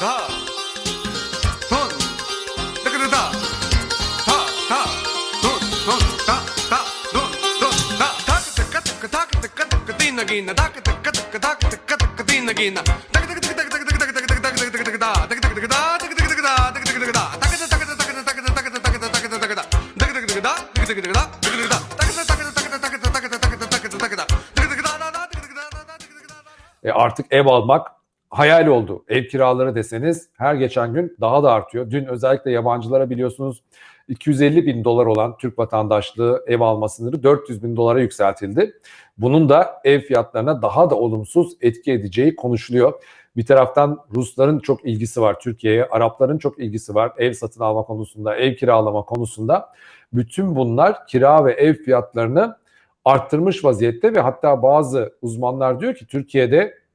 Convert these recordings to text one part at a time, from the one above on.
da artık ev almak hayal oldu. Ev kiraları deseniz her geçen gün daha da artıyor. Dün özellikle yabancılara biliyorsunuz 250 bin dolar olan Türk vatandaşlığı ev alma sınırı 400 bin dolara yükseltildi. Bunun da ev fiyatlarına daha da olumsuz etki edeceği konuşuluyor. Bir taraftan Rusların çok ilgisi var Türkiye'ye, Arapların çok ilgisi var ev satın alma konusunda, ev kiralama konusunda. Bütün bunlar kira ve ev fiyatlarını arttırmış vaziyette ve hatta bazı uzmanlar diyor ki Türkiye'de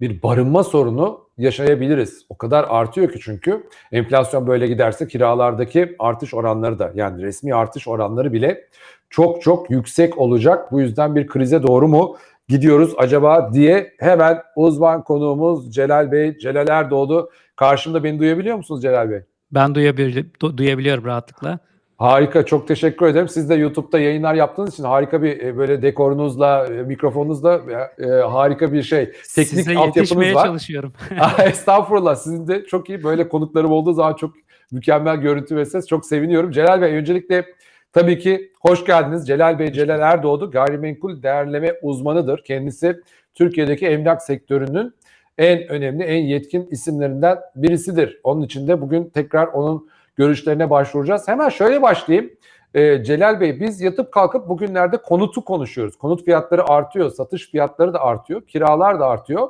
bir barınma sorunu yaşayabiliriz. O kadar artıyor ki çünkü enflasyon böyle giderse kiralardaki artış oranları da yani resmi artış oranları bile çok çok yüksek olacak. Bu yüzden bir krize doğru mu gidiyoruz acaba diye hemen uzman konuğumuz Celal Bey, Celal Erdoğdu. Karşımda beni duyabiliyor musunuz Celal Bey? Ben duyabili- du- duyabiliyorum rahatlıkla. Harika, çok teşekkür ederim. Siz de YouTube'da yayınlar yaptığınız için harika bir e, böyle dekorunuzla, e, mikrofonunuzla e, harika bir şey. Teknik Size altyapınız yetişmeye var. çalışıyorum. Ah, Estağfurullah. Sizin de çok iyi böyle konuklarım olduğu zaman çok mükemmel görüntü ve ses. Çok seviniyorum. Celal Bey öncelikle tabii ki hoş geldiniz. Celal Bey, Celal Erdoğdu gayrimenkul değerleme uzmanıdır. Kendisi Türkiye'deki emlak sektörünün en önemli, en yetkin isimlerinden birisidir. Onun için de bugün tekrar onun görüşlerine başvuracağız. Hemen şöyle başlayayım. Ee, Celal Bey biz yatıp kalkıp bugünlerde konutu konuşuyoruz. Konut fiyatları artıyor, satış fiyatları da artıyor, kiralar da artıyor.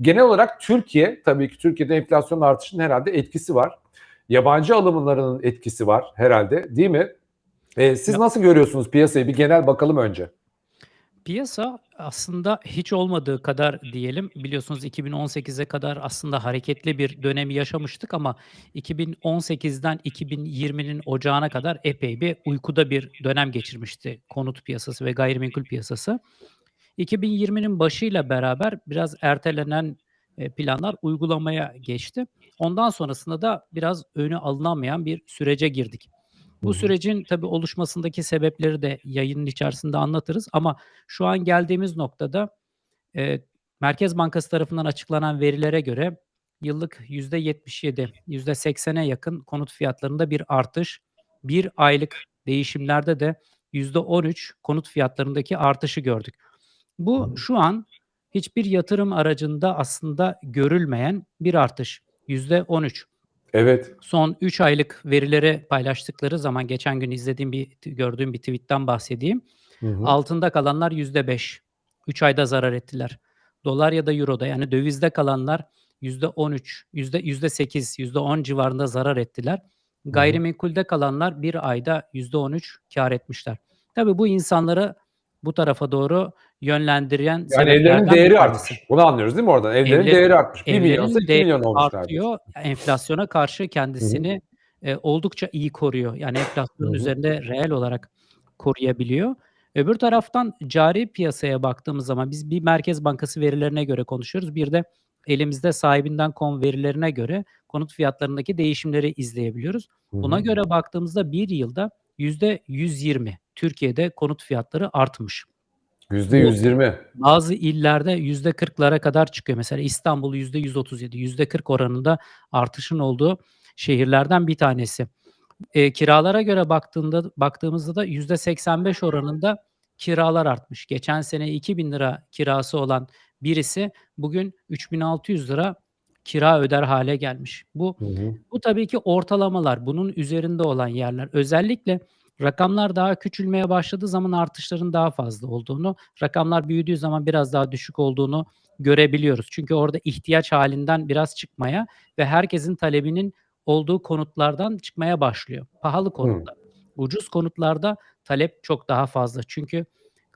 Genel olarak Türkiye, tabii ki Türkiye'de enflasyon artışının herhalde etkisi var. Yabancı alımlarının etkisi var herhalde değil mi? Ee, siz nasıl görüyorsunuz piyasayı? Bir genel bakalım önce. Piyasa aslında hiç olmadığı kadar diyelim biliyorsunuz 2018'e kadar aslında hareketli bir dönemi yaşamıştık ama 2018'den 2020'nin ocağına kadar epey bir uykuda bir dönem geçirmişti konut piyasası ve gayrimenkul piyasası. 2020'nin başıyla beraber biraz ertelenen e, planlar uygulamaya geçti. Ondan sonrasında da biraz önü alınamayan bir sürece girdik. Bu sürecin tabii oluşmasındaki sebepleri de yayının içerisinde anlatırız ama şu an geldiğimiz noktada e, Merkez Bankası tarafından açıklanan verilere göre yıllık %77, %80'e yakın konut fiyatlarında bir artış, bir aylık değişimlerde de %13 konut fiyatlarındaki artışı gördük. Bu şu an hiçbir yatırım aracında aslında görülmeyen bir artış. %13. Evet. Son 3 aylık verileri paylaştıkları zaman geçen gün izlediğim bir gördüğüm bir tweetten bahsedeyim. Hı hı. Altında kalanlar %5. 3 ayda zarar ettiler. Dolar ya da euroda yani dövizde kalanlar %13, yüzde 8, %10 civarında zarar ettiler. Gayrimenkulde kalanlar bir ayda %13 kar etmişler. Tabii bu insanları bu tarafa doğru yönlendiren Yani evlerin bir değeri tanesi. artmış. Bunu anlıyoruz değil mi oradan? Evlerin Evlerin- değeri artmış. 1 milyonsa Evlerin 2 değeri milyon olmuş neredeyse. artıyor. Enflasyona karşı kendisini e, oldukça iyi koruyor. Yani enflasyonun Hı hı. üzerinde reel olarak koruyabiliyor. Öbür taraftan cari piyasaya baktığımız zaman biz bir Merkez Bankası verilerine göre konuşuyoruz. Bir de elimizde sahibinden.com verilerine göre konut fiyatlarındaki değişimleri izleyebiliyoruz. Hı hı. Buna göre baktığımızda bir yılda %120 Türkiye'de konut fiyatları artmış. %120. Bazı illerde %40'lara kadar çıkıyor. Mesela İstanbul %137, %40 oranında artışın olduğu şehirlerden bir tanesi. Eee, kiralara göre baktığında baktığımızda da %85 oranında kiralar artmış. Geçen sene ₺2.000 kirası olan birisi bugün £3.600 kira öder hale gelmiş. Bu Hı hı. bu tabii ki ortalamalar, bunun üzerinde olan yerler. Özellikle rakamlar daha küçülmeye başladığı zaman artışların daha fazla olduğunu, rakamlar büyüdüğü zaman biraz daha düşük olduğunu görebiliyoruz. Çünkü orada ihtiyaç halinden biraz çıkmaya ve herkesin talebinin olduğu konutlardan çıkmaya başlıyor. Pahalı konutlar. Ucuz konutlarda talep çok daha fazla. Çünkü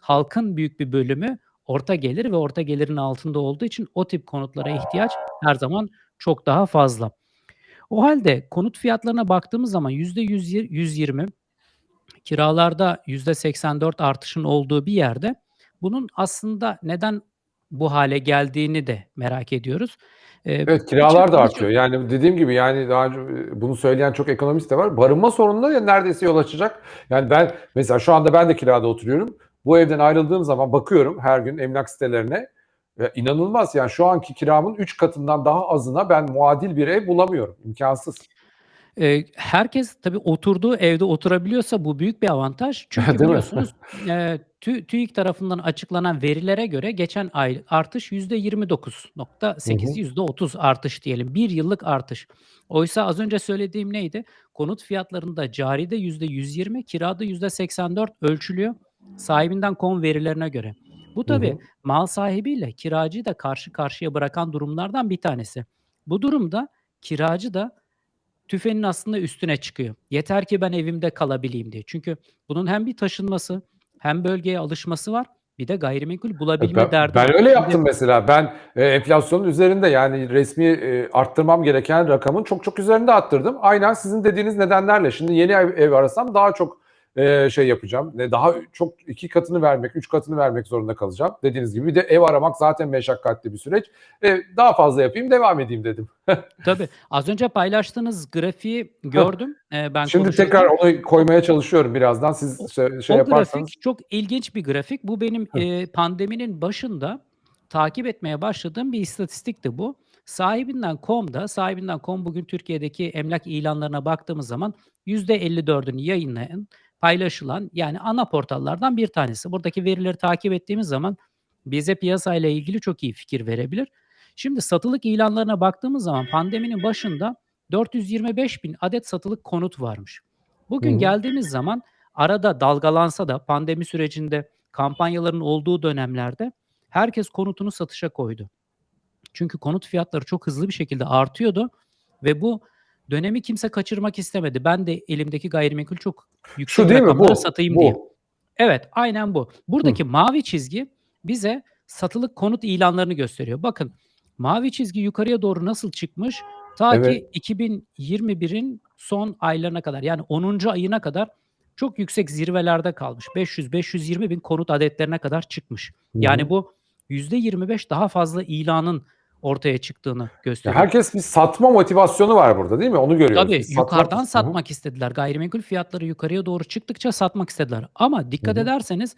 halkın büyük bir bölümü orta gelir ve orta gelirin altında olduğu için o tip konutlara ihtiyaç her zaman çok daha fazla. O halde konut fiyatlarına baktığımız zaman %100 120 kiralarda %84 artışın olduğu bir yerde bunun aslında neden bu hale geldiğini de merak ediyoruz. Eee, Evet, kiralar da artıyor. Yani dediğim gibi yani daha önce e, bunu söyleyen çok ekonomist de var. Barınma sorununa ya neredeyse yol açacak. Yani ben mesela şu anda ben de kirada oturuyorum. Bu evden ayrıldığım zaman bakıyorum her gün emlak sitelerine. Ya inanılmaz yani şu anki kiramın 3 katından daha azına ben muadil bir ev bulamıyorum. İmkansız. Eee, herkes tabii oturduğu evde oturabiliyorsa bu büyük bir avantaj. Çünkü Değil mi? biliyorsunuz eee, Tü TÜİK tarafından açıklanan verilere göre geçen ay artış %29.8, %30 artış diyelim. Bir yıllık artış. Oysa az önce söylediğim neydi? Konut fiyatlarında caride %120, kirada %84 ölçülüyor sahibinden kom verilerine göre. Bu tabii Hı hı. mal sahibiyle kiracıyı da karşı karşıya bırakan durumlardan bir tanesi. Bu durumda kiracı da tüfeğin aslında üstüne çıkıyor. Yeter ki ben evimde kalabileyim diye. Çünkü bunun hem bir taşınması hem bölgeye alışması var. Bir de gayrimenkul bulabilme Ben, derdi. ben öyle Şimdi- yaptım mesela. Ben e, enflasyonun üzerinde yani resmi e, arttırmam gereken rakamın çok çok üzerinde arttırdım. Aynen sizin dediğiniz nedenlerle. Şimdi yeni ev, ev arasam daha çok e, şey yapacağım. Ne daha çok iki katını vermek, üç katını vermek zorunda kalacağım. Dediğiniz gibi bir de ev aramak zaten meşakkatli bir süreç. E, daha fazla yapayım, devam edeyim dedim. Tabii. Az önce paylaştığınız grafiği gördüm. Ee, ben Şimdi tekrar onu koymaya çalışıyorum birazdan. Siz şey, şey o yaparsanız. grafik çok ilginç bir grafik. Bu benim e, pandeminin başında takip etmeye başladığım bir istatistikti bu. Sahibinden.com'da, sahibinden.com bugün Türkiye'deki emlak ilanlarına baktığımız zaman %54'ünü yayınlayan, paylaşılan yani ana portallardan bir tanesi. Buradaki verileri takip ettiğimiz zaman bize piyasayla ilgili çok iyi fikir verebilir. Şimdi satılık ilanlarına baktığımız zaman pandeminin başında 425 bin adet satılık konut varmış. Bugün Hı geldiğimiz zaman arada dalgalansa da pandemi sürecinde kampanyaların olduğu dönemlerde herkes konutunu satışa koydu. Çünkü konut fiyatları çok hızlı bir şekilde artıyordu ve bu dönemi kimse kaçırmak istemedi. Ben de elimdeki gayrimenkul çok yüksek Şu değil mi? Bu. satayım bu. diye. Evet, aynen bu. Buradaki mavi çizgi bize satılık konut ilanlarını gösteriyor. Bakın mavi çizgi yukarıya doğru nasıl çıkmış? Ta Evet. ki 2021'in son aylarına kadar yani 10. ayına kadar çok yüksek zirvelerde kalmış. 500-520 bin konut adetlerine kadar çıkmış. Hı Yani hı. bu %25 daha fazla ilanın ortaya çıktığını Ya gösteriyor. herkes bir satma motivasyonu var burada değil mi? Onu görüyoruz. Tabii Biz satmak- yukarıdan hı. satmak istediler. Gayrimenkul fiyatları yukarıya doğru çıktıkça satmak istediler. Ama dikkat Hı hı. ederseniz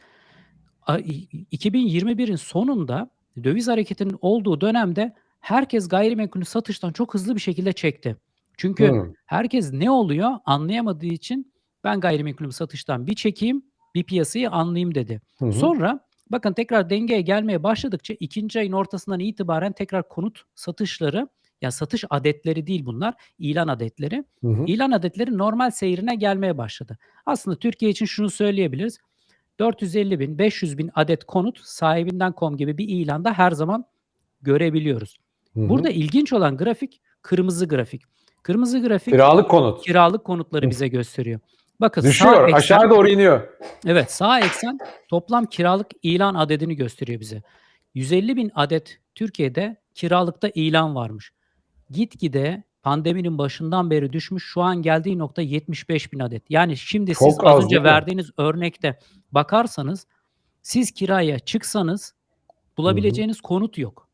a- i- 2021'in sonunda döviz hareketinin olduğu dönemde herkes gayrimenkulü satıştan çok hızlı bir şekilde çekti. Çünkü Hı. herkes ne oluyor anlayamadığı için ben gayrimenkulümü satıştan bir çekeyim, bir piyasayı anlayayım dedi. Hı hı. Sonra bakın tekrar dengeye gelmeye başladıkça ikinci ayın ortasından itibaren tekrar konut satışları ya satış adetleri değil bunlar, ilan adetleri. Hı hı. İlan adetleri normal seyrine gelmeye başladı. Aslında Türkiye için şunu söyleyebiliriz. 450 bin, 500 bin adet konut sahibinden.com gibi bir ilanda her zaman görebiliyoruz. Hı hı. Burada ilginç olan grafik kırmızı grafik. Kırmızı grafik Kiralık konut. kiralık konutları bize gösteriyor. Bakın Düşüyor. sağ eksen, Aşağı doğru iniyor. evet sağ eksen toplam kiralık ilan adedini gösteriyor bize. 150 bin adet Türkiye'de kiralıkta ilan varmış. Gitgide pandeminin başından beri düşmüş şu an geldiği nokta 75 bin adet. Yani şimdi siz Çok az az önce verdiğiniz örnekte bakarsanız siz kiraya çıksanız bulabileceğiniz konut yok.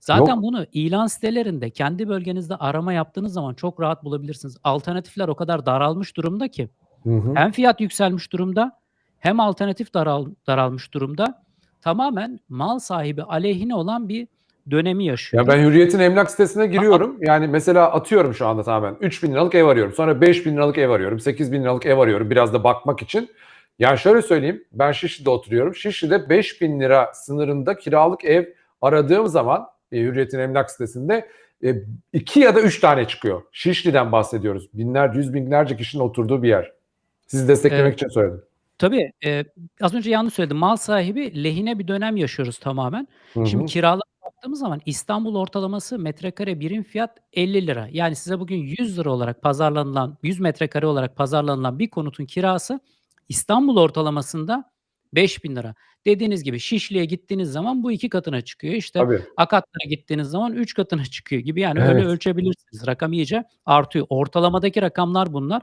Zaten Yok. bunu ilan sitelerinde kendi bölgenizde arama yaptığınız zaman çok rahat bulabilirsiniz. Alternatifler o kadar daralmış durumda ki Hı hı. hem fiyat yükselmiş durumda hem alternatif daral, daralmış durumda. Tamamen mal sahibi aleyhine olan bir dönemi Ya yaşıyoruz. ben Hürriyet'in emlak sitesine giriyorum. Yani mesela atıyorum şu anda tamamen. 3 bin liralık ev arıyorum. Sonra 5 bin liralık ev arıyorum. 8 bin liralık ev arıyorum. Biraz da bakmak için. Yani şöyle söyleyeyim. Ben Şişli'de oturuyorum. Şişli'de 5 bin lira sınırında kiralık ev aradığım zaman e, Hürriyet'in emlak sitesinde 2 ya da 3 tane çıkıyor. Şişli'den bahsediyoruz. Binlerce, yüz binlerce kişinin oturduğu bir yer. Sizi desteklemek Evet. için söyledim. Tabii e, az önce yanlış söyledim. Mal sahibi lehine bir dönem yaşıyoruz tamamen. Hı hı. Şimdi kiralara baktığımız zaman İstanbul ortalaması metrekare birim fiyat 50 lira. Yani size bugün 100 lira olarak pazarlanılan 100 metrekare olarak pazarlanılan bir konutun kirası İstanbul ortalamasında 5000 lira. Dediğiniz gibi Şişli'ye gittiğiniz zaman bu iki katına çıkıyor. İşte Tabii. Akatlar'a gittiğiniz zaman 3 katına çıkıyor gibi. Yani Evet. öyle ölçebilirsiniz. Rakam iyice artıyor. Ortalamadaki rakamlar bunlar.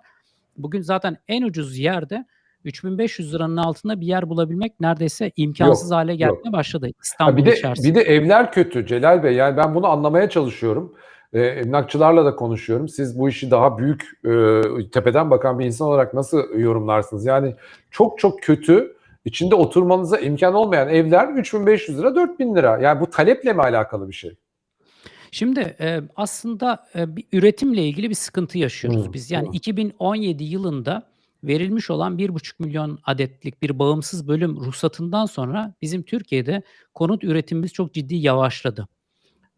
Bugün zaten en ucuz yerde 3500 liranın altında bir yer bulabilmek neredeyse imkansız Yok, hale yok. gelmeye başladı Ha, İstanbul bir de içerisinde. bir de evler kötü Celal Bey. Yani ben bunu anlamaya çalışıyorum. Ee, emlakçılarla da konuşuyorum. Siz bu işi daha büyük e, tepeden bakan bir insan olarak nasıl yorumlarsınız? Yani çok çok kötü, içinde oturmanıza imkan olmayan evler 3500 lira, 4000 lira. Yani bu taleple mi alakalı bir şey? Şimdi e, aslında e, bir üretimle ilgili bir sıkıntı yaşıyoruz Hı, biz. Yani hı. 2017 yılında verilmiş olan 1,5 milyon adetlik bir bağımsız bölüm ruhsatından sonra bizim Türkiye'de konut üretimimiz çok ciddi yavaşladı.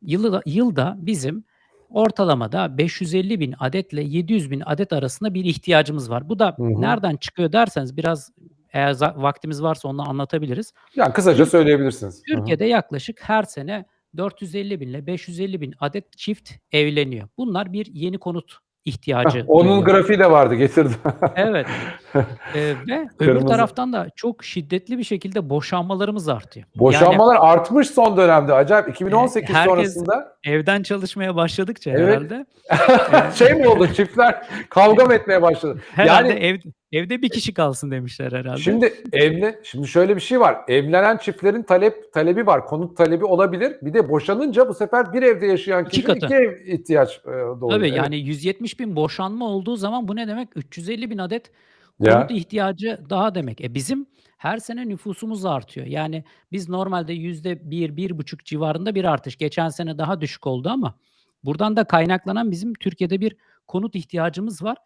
Yılda, yılda bizim ortalamada 550 bin adetle 700 bin adet arasında bir ihtiyacımız var. Bu da Hı hı. nereden çıkıyor derseniz biraz eğer za- vaktimiz varsa onu anlatabiliriz. Yani kısaca söyleyebilirsiniz. Hı hı. Türkiye'de yaklaşık her sene 450 bin ile 550 bin adet çift evleniyor. Bunlar bir yeni konut ihtiyacı. Heh, Onun duyuyor. grafiği de vardı getirdim. Evet. Ee, ve öbür Kırmızı. taraftan da çok şiddetli bir şekilde boşanmalarımız artıyor. Yani Boşanmalar artmış son dönemde. Acayip 2018 herkes- sonrasında evden çalışmaya başladıkça Evet. herhalde şey mi oldu? Çiftler kavga mı etmeye başladı? herhalde Yani- ev, evde bir kişi kalsın demişler herhalde. Şimdi evle şimdi şöyle bir şey var. Evlenen çiftlerin talep talebi var. Konut talebi olabilir. Bir de boşanınca bu sefer bir evde yaşayan İki kişi katı. iki ev ihtiyaç e, doğuyor. Tabii Evet. yani 170 bin boşanma olduğu zaman bu ne demek? 350 bin adet Ya. konut ihtiyacı daha demek. E bizim her sene nüfusumuz artıyor. Yani biz normalde yüzde bir, bir buçuk civarında bir artış. Geçen sene daha düşük oldu ama buradan da kaynaklanan bizim Türkiye'de bir konut ihtiyacımız var.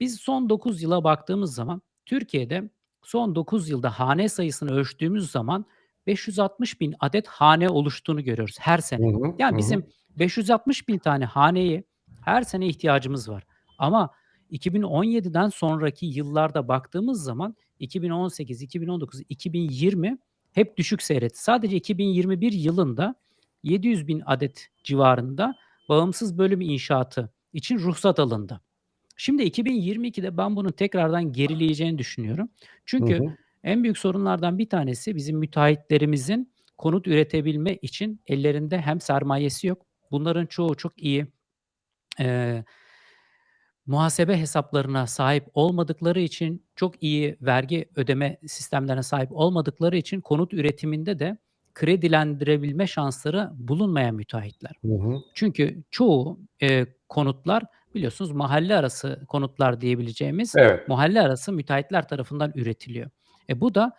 Biz son 9 yıla baktığımız zaman Türkiye'de son 9 yılda hane sayısını ölçtüğümüz zaman 560 bin adet hane oluştuğunu görüyoruz her sene. Hı hı, Yani hı bizim 560 bin tane haneyi her sene ihtiyacımız var. Ama 2017'den sonraki yıllarda baktığımız zaman 2018, 2019, 2020 hep düşük seyretti. Sadece 2021 yılında 700 bin adet civarında bağımsız bölüm inşaatı için ruhsat alındı. Şimdi 2022'de ben bunun tekrardan gerileyeceğini düşünüyorum. Çünkü Hı hı. en büyük sorunlardan bir tanesi bizim müteahhitlerimizin konut üretebilme için ellerinde hem sermayesi yok. Bunların çoğu çok iyi eee, muhasebe hesaplarına sahip olmadıkları için çok iyi vergi ödeme sistemlerine sahip olmadıkları için konut üretiminde de kredilendirebilme şansları bulunmayan müteahhitler. Hı hı. Çünkü çoğu eee, konutlar biliyorsunuz mahalle arası konutlar diyebileceğimiz Evet. mahalle arası müteahhitler tarafından üretiliyor. E bu da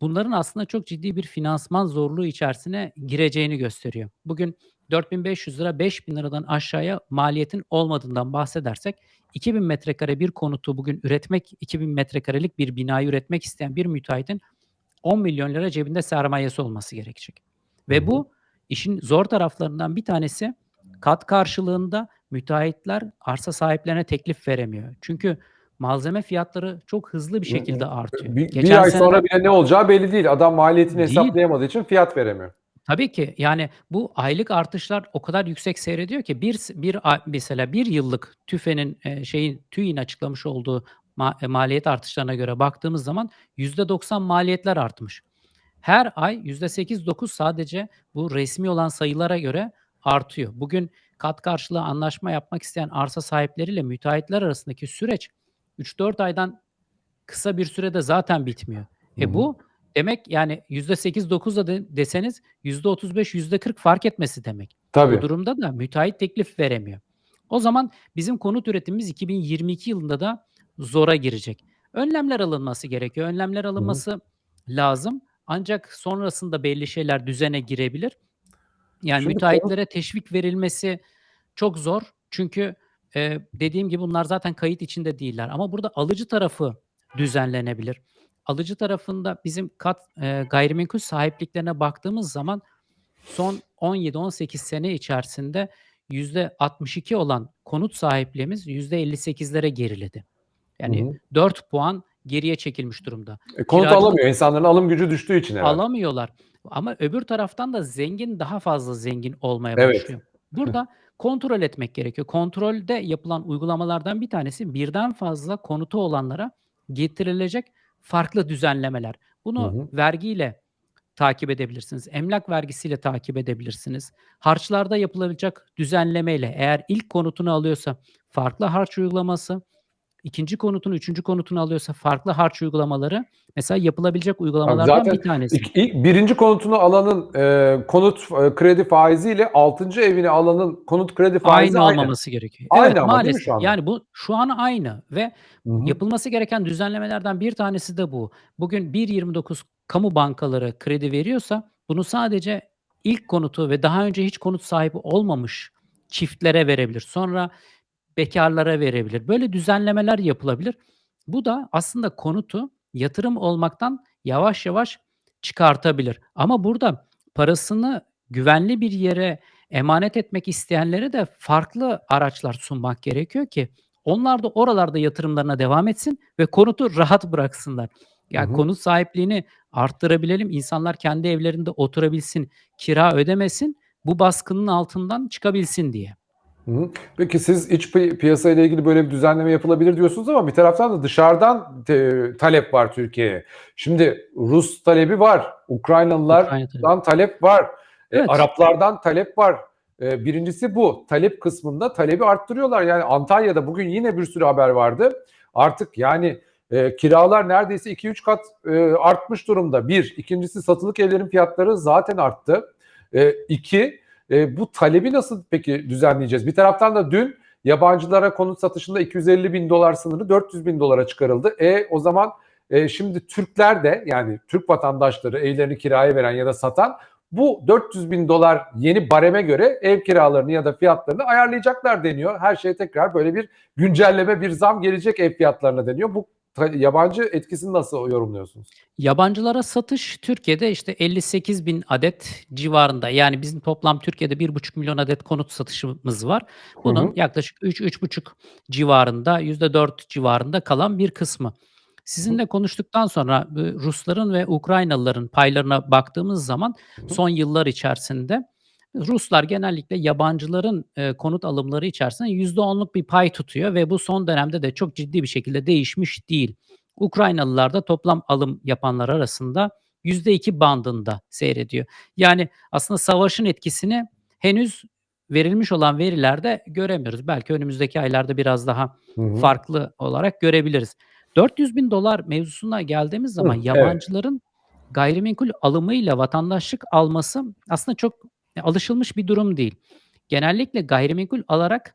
bunların aslında çok ciddi bir finansman zorluğu içerisine gireceğini gösteriyor. Bugün 4500 lira 5000 liradan aşağıya maliyetin olmadığından bahsedersek 2000 metrekare bir konutu bugün üretmek 2000 metrekarelik bir binayı üretmek isteyen bir müteahhitin 10 milyon lira cebinde sermayesi olması gerekecek. Ve bu işin zor taraflarından bir tanesi kat karşılığında müteahhitler arsa sahiplerine teklif veremiyor. Çünkü malzeme fiyatları çok hızlı bir şekilde artıyor. Bir, bir Geçen ay sene sonra bile ne olacağı belli değil. Adam maliyetini Değil. hesaplayamadığı için fiyat veremiyor. Tabii ki yani bu aylık artışlar o kadar yüksek seyrediyor ki bir bir ay- mesela bir yıllık TÜFE'nin e, şeyin TÜİ'nin açıklamış olduğu ma- e, maliyet artışlarına göre baktığımız zaman %90 maliyetler artmış. Her ay %8-9 sadece bu resmi olan sayılara göre artıyor. Bugün kat karşılığı anlaşma yapmak isteyen arsa sahipleriyle müteahhitler arasındaki süreç 3-4 aydan kısa bir sürede zaten bitmiyor. Hı E hı. bu demek yani %8-9 da de- deseniz %35, %40 fark etmesi demek. Bu Tabii. durumda da müteahhit teklif veremiyor. O zaman bizim konut üretimimiz 2022 yılında da zora girecek. Önlemler alınması gerekiyor. Önlemler alınması lazım. Ancak sonrasında belli şeyler düzene girebilir. Yani Şimdi müteahhitlere teşvik verilmesi çok zor. Çünkü e, dediğim gibi bunlar zaten kayıt içinde değiller. Ama burada alıcı tarafı düzenlenebilir. Alıcı tarafında bizim kat e, gayrimenkul sahipliklerine baktığımız zaman son 17-18 sene içerisinde %62 olan konut sahipliğimiz %58'lere geriledi. Yani Hı hı. 4 puan geriye çekilmiş durumda. E, konut Kiracılık- alamıyor. İnsanların alım gücü düştüğü için herhalde. Alamıyorlar. Ama öbür taraftan da zengin daha fazla zengin olmaya Evet. başlıyor. Burada kontrol etmek gerekiyor. Kontrolde yapılan uygulamalardan bir tanesi birden fazla konutu olanlara getirilecek farklı düzenlemeler. Bunu Hı hı. vergiyle takip edebilirsiniz. Emlak vergisiyle takip edebilirsiniz. Harçlarda yapılabilecek düzenlemeyle eğer ilk konutunu alıyorsa farklı harç uygulaması, ikinci konutunu, üçüncü konutunu alıyorsa farklı harç uygulamaları mesela yapılabilecek uygulamalardan zaten bir tanesi. ilk, ilk birinci konutunu alanın e, konut e, kredi faiziyle altıncı evini alanın konut kredi faizi aynı aynı. olmaması gerekiyor. Aynı evet, ama maalesef. şu anda? Yani bu şu an aynı ve Hı hı. yapılması gereken düzenlemelerden bir tanesi de bu. Bugün 1.29 kamu bankaları kredi veriyorsa bunu sadece ilk konutu ve daha önce hiç konut sahibi olmamış çiftlere verebilir. Sonra bekarlara verebilir. Böyle düzenlemeler yapılabilir. Bu da aslında konutu yatırım olmaktan yavaş yavaş çıkartabilir. Ama burada parasını güvenli bir yere emanet etmek isteyenlere de farklı araçlar sunmak gerekiyor ki onlar da oralarda yatırımlarına devam etsin ve konutu rahat bıraksınlar. Yani Hı hı. konut sahipliğini arttırabilelim. İnsanlar kendi evlerinde oturabilsin, kira ödemesin, bu baskının altından çıkabilsin diye. Hı hı. Peki siz iç pi- piyasa ile ilgili böyle bir düzenleme yapılabilir diyorsunuz ama bir taraftan da dışarıdan te- talep var Türkiye'ye. Şimdi Rus talebi var, Ukraynalılardan Ukrayna talep var, e, Evet. Araplardan talep var. E, birincisi bu. Talep kısmında talebi arttırıyorlar. Yani Antalya'da bugün yine bir sürü haber vardı. Artık yani e, kiralar neredeyse 2-3 kat e, artmış durumda. Bir. İkincisi satılık evlerin fiyatları zaten arttı. E, iki. E, bu talebi nasıl peki düzenleyeceğiz? Bir taraftan da dün yabancılara konut satışında 250 bin dolar sınırı 400 bin dolara çıkarıldı. E o zaman e, şimdi Türkler de yani Türk vatandaşları evlerini kiraya veren ya da satan bu 400 bin dolar yeni bareme göre ev kiralarını ya da fiyatlarını ayarlayacaklar deniyor. Her şeye tekrar böyle bir güncelleme, bir zam gelecek ev fiyatlarına deniyor. Bu yabancı etkisini nasıl yorumluyorsunuz? Yabancılara satış Türkiye'de işte 58 bin adet civarında. Yani bizim toplam Türkiye'de 1,5 milyon adet konut satışımız var. Bunun Hı hı. yaklaşık 3-3,5 civarında, %4 civarında kalan bir kısmı. Sizinle konuştuktan sonra e, Rusların ve Ukraynalıların paylarına baktığımız zaman son yıllar içerisinde Ruslar genellikle yabancıların e, konut alımları içerisinde %10'luk bir pay tutuyor ve bu son dönemde de çok ciddi bir şekilde değişmiş değil. Ukraynalılar da toplam alım yapanlar arasında %2 bandında seyrediyor. Yani aslında savaşın etkisini henüz verilmiş olan verilerde göremiyoruz. Belki önümüzdeki aylarda biraz daha Hı hı. farklı olarak görebiliriz. 400 bin dolar mevzusuna geldiğimiz zaman evet. yabancıların gayrimenkul alımıyla vatandaşlık alması aslında çok alışılmış bir durum değil. Genellikle gayrimenkul alarak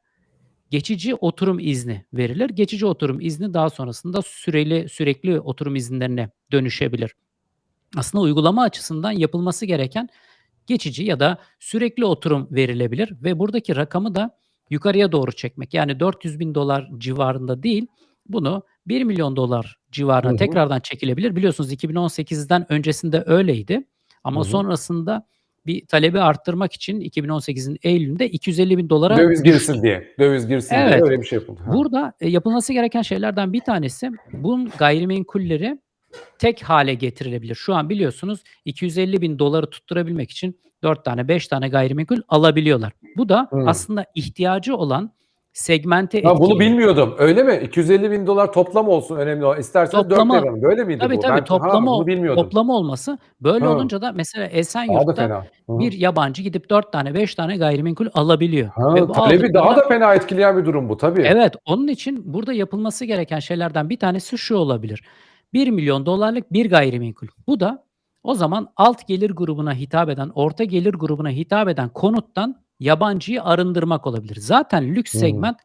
geçici oturum izni verilir. Geçici oturum izni daha sonrasında süreli sürekli oturum izinlerine dönüşebilir. Aslında uygulama açısından yapılması gereken geçici ya da sürekli oturum verilebilir ve buradaki rakamı da yukarıya doğru çekmek. Yani 400 bin dolar civarında değil, bunu 1 milyon dolar civarına Hı hı. tekrardan çekilebilir. Biliyorsunuz 2018'den öncesinde öyleydi ama Hı hı. sonrasında bir talebi arttırmak için 2018'in Eylül'ünde 250 bin dolara Döviz girsin diye. Döviz girsin diye Evet. öyle bir şey yapıldı. Ha. Burada e, yapılması gereken şeylerden bir tanesi bunun gayrimenkulleri tek hale getirilebilir. Şu an biliyorsunuz 250 bin doları tutturabilmek için 4 tane 5 tane gayrimenkul alabiliyorlar. Bu da Hmm. aslında ihtiyacı olan segmente Ha, bunu bilmiyordum. Öyle mi? 250 bin dolar toplam olsun önemli olan. İsterseniz 4 Toplama- ev alın. Böyle miydi Tabii bu? tabii Ben, ha, toplama, bunu bilmiyordum. toplama olması. Böyle Ha. olunca da mesela da Esenyurt'ta bir yabancı gidip 4 tane 5 tane gayrimenkul alabiliyor. Ha, Ve talebi daha aldıkları- da fena etkileyen bir durum bu tabii. Evet, onun için burada yapılması gereken şeylerden bir tanesi şu olabilir. 1 milyon dolarlık bir gayrimenkul. Bu da o zaman alt gelir grubuna hitap eden, orta gelir grubuna hitap eden konuttan yabancıyı arındırmak olabilir. Zaten lüks hı. segment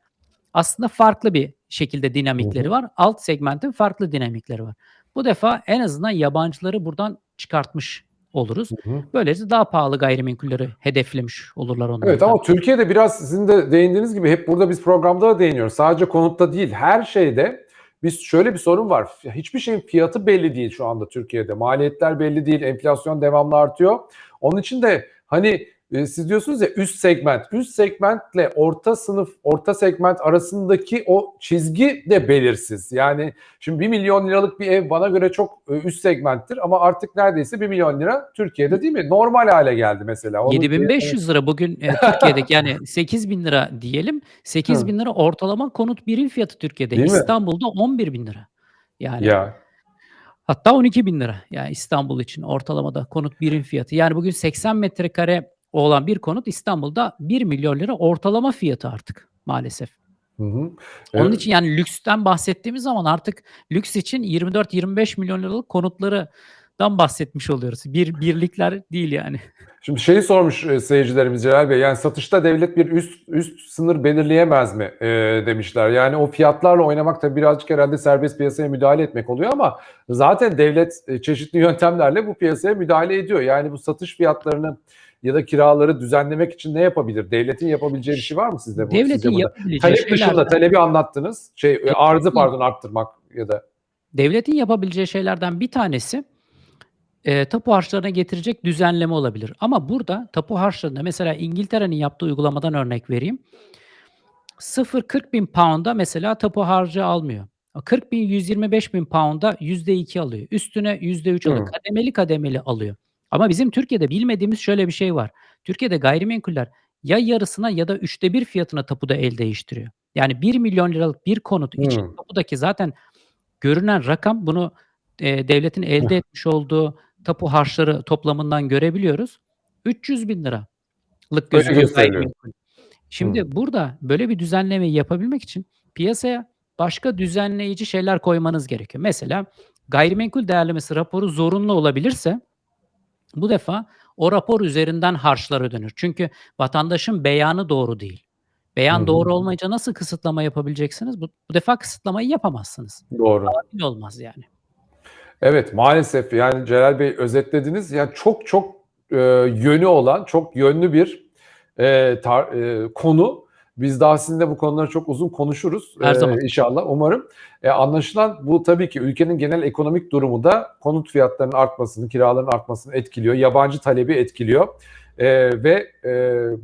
aslında farklı bir şekilde dinamikleri var. Alt segmentin farklı dinamikleri var. Bu defa en azından yabancıları buradan çıkartmış oluruz. Hı hı. Böylece daha pahalı gayrimenkulleri hedeflemiş olurlar onlar Evet ama Türkiye'de biraz sizin de değindiğiniz gibi hep burada biz programda da değiniyoruz. Sadece konutta değil her şeyde biz şöyle bir sorun var. Hiçbir şeyin fiyatı belli değil şu anda Türkiye'de. Maliyetler belli değil. Enflasyon devamlı artıyor. Onun için de hani e, siz diyorsunuz ya üst segment. Üst segmentle orta sınıf, orta segment arasındaki o çizgi de belirsiz. Yani şimdi 1 milyon liralık bir ev bana göre çok e, üst segmenttir ama artık neredeyse 1 milyon lira Türkiye'de değil mi? Normal hale geldi mesela. Onun- 7500 lira bugün e, Türkiye'deki yani 8 bin lira diyelim. 8 bin lira ortalama konut birim fiyatı Türkiye'de. Değil mi? İstanbul'da 11 bin lira. Yani Ya hatta 12 bin lira. Yani İstanbul için ortalamada konut birim fiyatı. Yani bugün 80 metrekare olan bir konut İstanbul'da 1 milyon lira ortalama fiyatı artık maalesef. Hı hı. Onun Ee, için yani lüksten bahsettiğimiz zaman artık lüks için 24-25 milyon liralık konutlardan bahsetmiş oluyoruz. Bir birlikler değil yani. Şimdi şeyi sormuş e, seyircilerimiz Celal Bey. Yani satışta devlet bir üst üst sınır belirleyemez mi e, demişler. Yani o fiyatlarla oynamak tabii birazcık herhalde serbest piyasaya müdahale etmek oluyor ama zaten devlet e, çeşitli yöntemlerle bu piyasaya müdahale ediyor. Yani bu satış fiyatlarını ya da kiraları düzenlemek için ne yapabilir? Devletin yapabileceği bir şey var mı sizde? bu- sizce Devletin burada? yapabileceği Talep dışında şeylerden, talebi anlattınız. Şey e, arzı pardon arttırmak ya da devletin yapabileceği şeylerden bir tanesi e, tapu harçlarına getirecek düzenleme olabilir. Ama burada tapu harçlarında mesela İngiltere'nin yaptığı uygulamadan örnek vereyim. 0-40 bin pound'a mesela tapu harcı almıyor. 40 bin 125 bin pound'a %2 alıyor. Üstüne %3 alıyor. Hı. Kademeli kademeli alıyor. Ama bizim Türkiye'de bilmediğimiz şöyle bir şey var. Türkiye'de gayrimenkuller ya yarısına ya da üçte bir fiyatına tapuda el değiştiriyor. Yani 1 milyon liralık bir konut için Hı. tapudaki zaten görünen rakam bunu e, devletin elde etmiş olduğu tapu harçları toplamından görebiliyoruz. 300 bin liralık gözüküyor gayrimenkul. Şimdi burada böyle bir düzenlemeyi yapabilmek için piyasaya başka düzenleyici şeyler koymanız gerekiyor. Mesela gayrimenkul değerlemesi raporu zorunlu olabilirse bu defa o rapor üzerinden harçlar ödenir. Çünkü vatandaşın beyanı doğru değil. Beyan Hı hı. doğru olmayınca nasıl kısıtlama yapabileceksiniz? Bu, bu defa kısıtlamayı yapamazsınız. doğru. Adil olmaz yani. Evet maalesef yani Celal Bey özetlediniz. Yani çok çok e, yönü olan, çok yönlü bir e, tar- e, konu. Biz daha sizinle bu konuları çok uzun konuşuruz Her e, zaman. inşallah umarım. E, anlaşılan bu tabii ki ülkenin genel ekonomik durumu da konut fiyatlarının artmasını, kiraların artmasını etkiliyor. Yabancı talebi etkiliyor. E, ve e,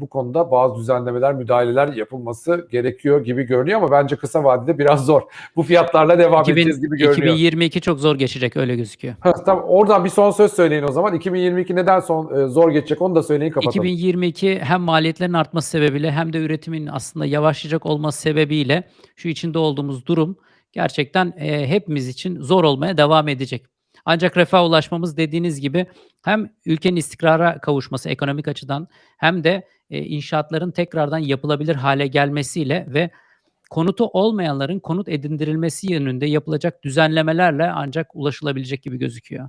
bu konuda bazı düzenlemeler, müdahaleler yapılması gerekiyor gibi görünüyor ama bence kısa vadede biraz zor. Bu fiyatlarla devam 2000 edeceğiz gibi görünüyor. 2022 çok zor geçecek öyle gözüküyor. Ha, tamam oradan bir son söz söyleyin o zaman. 2022 neden son e, zor geçecek onu da söyleyin kapatalım. 2022 hem maliyetlerin artması sebebiyle hem de üretimin aslında yavaşlayacak olması sebebiyle şu içinde olduğumuz durum gerçekten e, hepimiz için zor olmaya devam edecek. Ancak refah ulaşmamız dediğiniz gibi hem ülkenin istikrara kavuşması ekonomik açıdan hem de e, inşaatların tekrardan yapılabilir hale gelmesiyle ve konutu olmayanların konut edindirilmesi yönünde yapılacak düzenlemelerle ancak ulaşılabilecek gibi gözüküyor.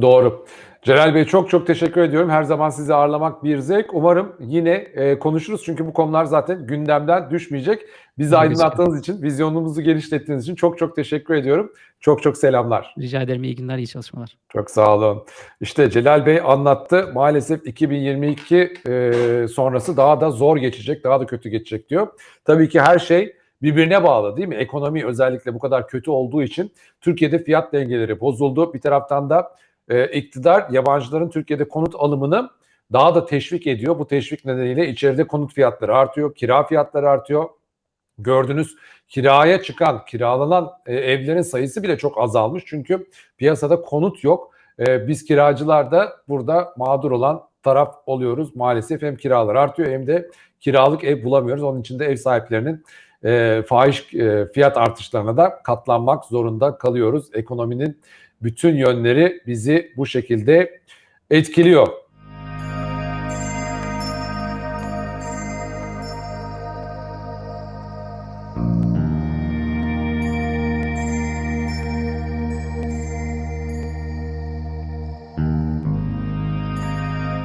Doğru. Celal Bey çok çok teşekkür ediyorum. Her zaman sizi ağırlamak bir zevk. Umarım yine e, konuşuruz çünkü bu konular zaten gündemden düşmeyecek. Bizi aydınlattığınız için, vizyonumuzu genişlettiğiniz için çok çok teşekkür ediyorum. Çok çok selamlar. Rica ederim iyi günler, iyi çalışmalar. Çok sağ olun. İşte Celal Bey anlattı. Maalesef 2022 e, sonrası daha da zor geçecek, daha da kötü geçecek diyor. Tabii ki her şey birbirine bağlı değil mi? Ekonomi özellikle bu kadar kötü olduğu için Türkiye'de fiyat dengeleri bozuldu. Bir taraftan da e, iktidar yabancıların Türkiye'de konut alımını daha da teşvik ediyor. Bu teşvik nedeniyle içeride konut fiyatları artıyor, kira fiyatları artıyor. Gördünüz kiraya çıkan, kiralanan e, evlerin sayısı bile çok azalmış. Çünkü piyasada konut yok. E, biz kiracılar da burada mağdur olan taraf oluyoruz. Maalesef hem kiralar artıyor hem de kiralık ev bulamıyoruz. Onun için de ev sahiplerinin e, fahiş e, fiyat artışlarına da katlanmak zorunda kalıyoruz. Ekonominin bütün yönleri bizi bu şekilde etkiliyor.